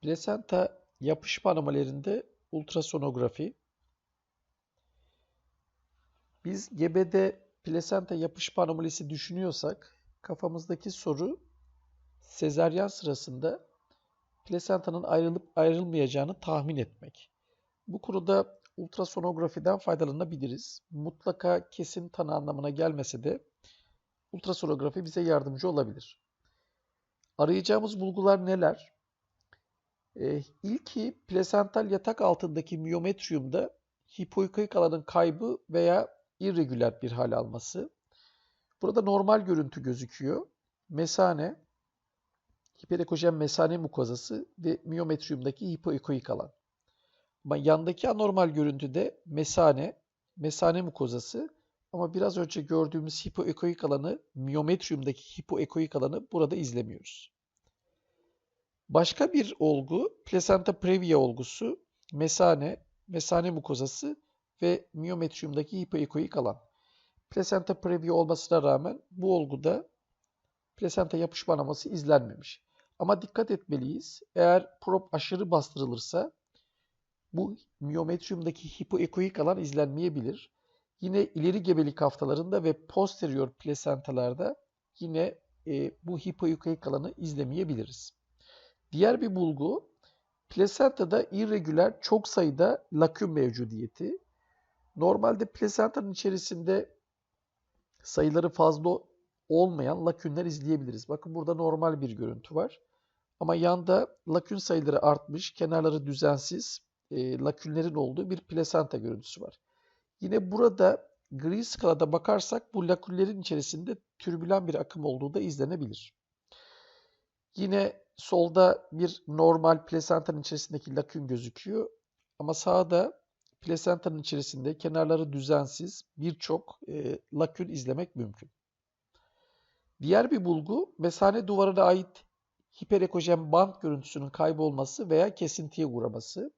Plasenta yapışma anomalilerinde ultrasonografi. Biz gebede plasenta yapışma anomalisi düşünüyorsak kafamızdaki soru sezaryen sırasında plasentanın ayrılıp ayrılmayacağını tahmin etmek. Bu konuda ultrasonografiden faydalanabiliriz. Mutlaka kesin tanı anlamına gelmese de ultrasonografi bize yardımcı olabilir. Arayacağımız bulgular neler? Ee, ilki plasental yatak altındaki miyometriyumda hipoikoik alanın kaybı veya irregüler bir hal alması. Burada normal görüntü gözüküyor. Mesane, hiperekojen mesane mukozası ve miyometriyumdaki hipoikoik alan. Ama yandaki anormal görüntüde mesane, mesane mukozası ama biraz önce gördüğümüz hipoekoik alanı, miyometriyumdaki hipoekoik alanı burada izlemiyoruz. Başka bir olgu plasenta previa olgusu, mesane, mesane mukozası ve miyometriyumdaki hipoekoik alan. Plasenta previa olmasına rağmen bu olguda plasenta yapışma anaması izlenmemiş. Ama dikkat etmeliyiz. Eğer prop aşırı bastırılırsa bu miyometriyumdaki hipoekoik alan izlenmeyebilir. Yine ileri gebelik haftalarında ve posterior plasentalarda yine e, bu hipoekoik alanı izlemeyebiliriz. Diğer bir bulgu plasentada irregüler çok sayıda lakün mevcudiyeti. Normalde plasentanın içerisinde sayıları fazla olmayan lakünler izleyebiliriz. Bakın burada normal bir görüntü var. Ama yanda lakün sayıları artmış, kenarları düzensiz, e, lakünlerin olduğu bir plasenta görüntüsü var. Yine burada gri skalada bakarsak bu lakünlerin içerisinde türbülen bir akım olduğu da izlenebilir. Yine solda bir normal plasentanın içerisindeki lakün gözüküyor. Ama sağda plasentanın içerisinde kenarları düzensiz birçok e, lakün izlemek mümkün. Diğer bir bulgu mesane duvarına ait hiperekojen bant görüntüsünün kaybolması veya kesintiye uğraması.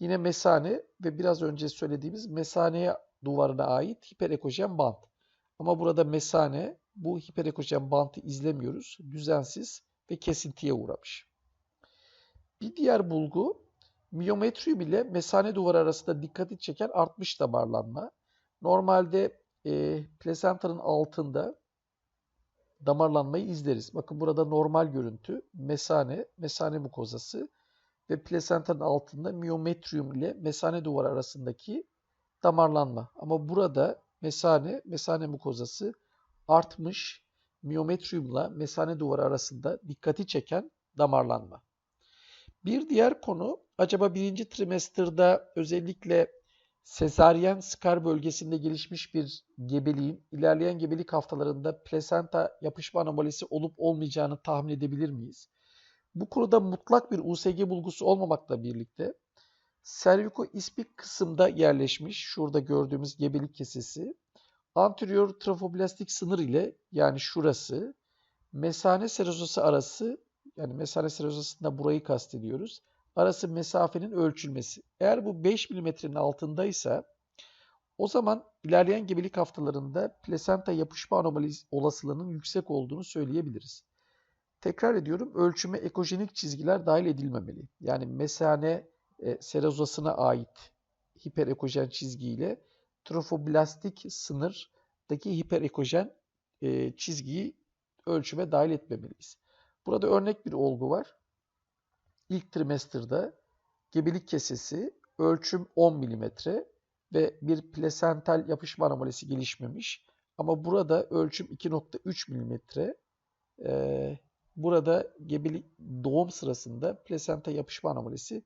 Yine mesane ve biraz önce söylediğimiz mesaneye duvarına ait hiperekojen bant. Ama burada mesane bu hiperekojen bantı izlemiyoruz. Düzensiz ve kesintiye uğramış. Bir diğer bulgu miyometrium ile mesane duvarı arasında dikkati çeken artmış damarlanma. Normalde e, plasentanın altında damarlanmayı izleriz. Bakın burada normal görüntü mesane, mesane mukozası ve plasentanın altında miyometrium ile mesane duvarı arasındaki damarlanma. Ama burada mesane, mesane mukozası artmış miyometriumla mesane duvarı arasında dikkati çeken damarlanma. Bir diğer konu acaba birinci trimesterda özellikle sezaryen skar bölgesinde gelişmiş bir gebeliğin ilerleyen gebelik haftalarında plasenta yapışma anomalisi olup olmayacağını tahmin edebilir miyiz? Bu konuda mutlak bir USG bulgusu olmamakla birlikte serviko-ispik kısımda yerleşmiş şurada gördüğümüz gebelik kesesi anterior trofoblastik sınır ile yani şurası mesane serozası arası yani mesane serozasında burayı kastediyoruz. Arası mesafenin ölçülmesi. Eğer bu 5 milimetrenin altındaysa o zaman ilerleyen gebelik haftalarında plasenta yapışma anomalisi olasılığının yüksek olduğunu söyleyebiliriz. Tekrar ediyorum ölçüme ekojenik çizgiler dahil edilmemeli. Yani mesane e, serozasına ait hiperekojen çizgiyle trofoblastik sınırdaki hiperekojen e, çizgiyi ölçüme dahil etmemeliyiz. Burada örnek bir olgu var. İlk trimesterde gebelik kesesi ölçüm 10 mm ve bir plasental yapışma anomalisi gelişmemiş. Ama burada ölçüm 2.3 mm. Ee, burada gebelik doğum sırasında plasenta yapışma anomalisi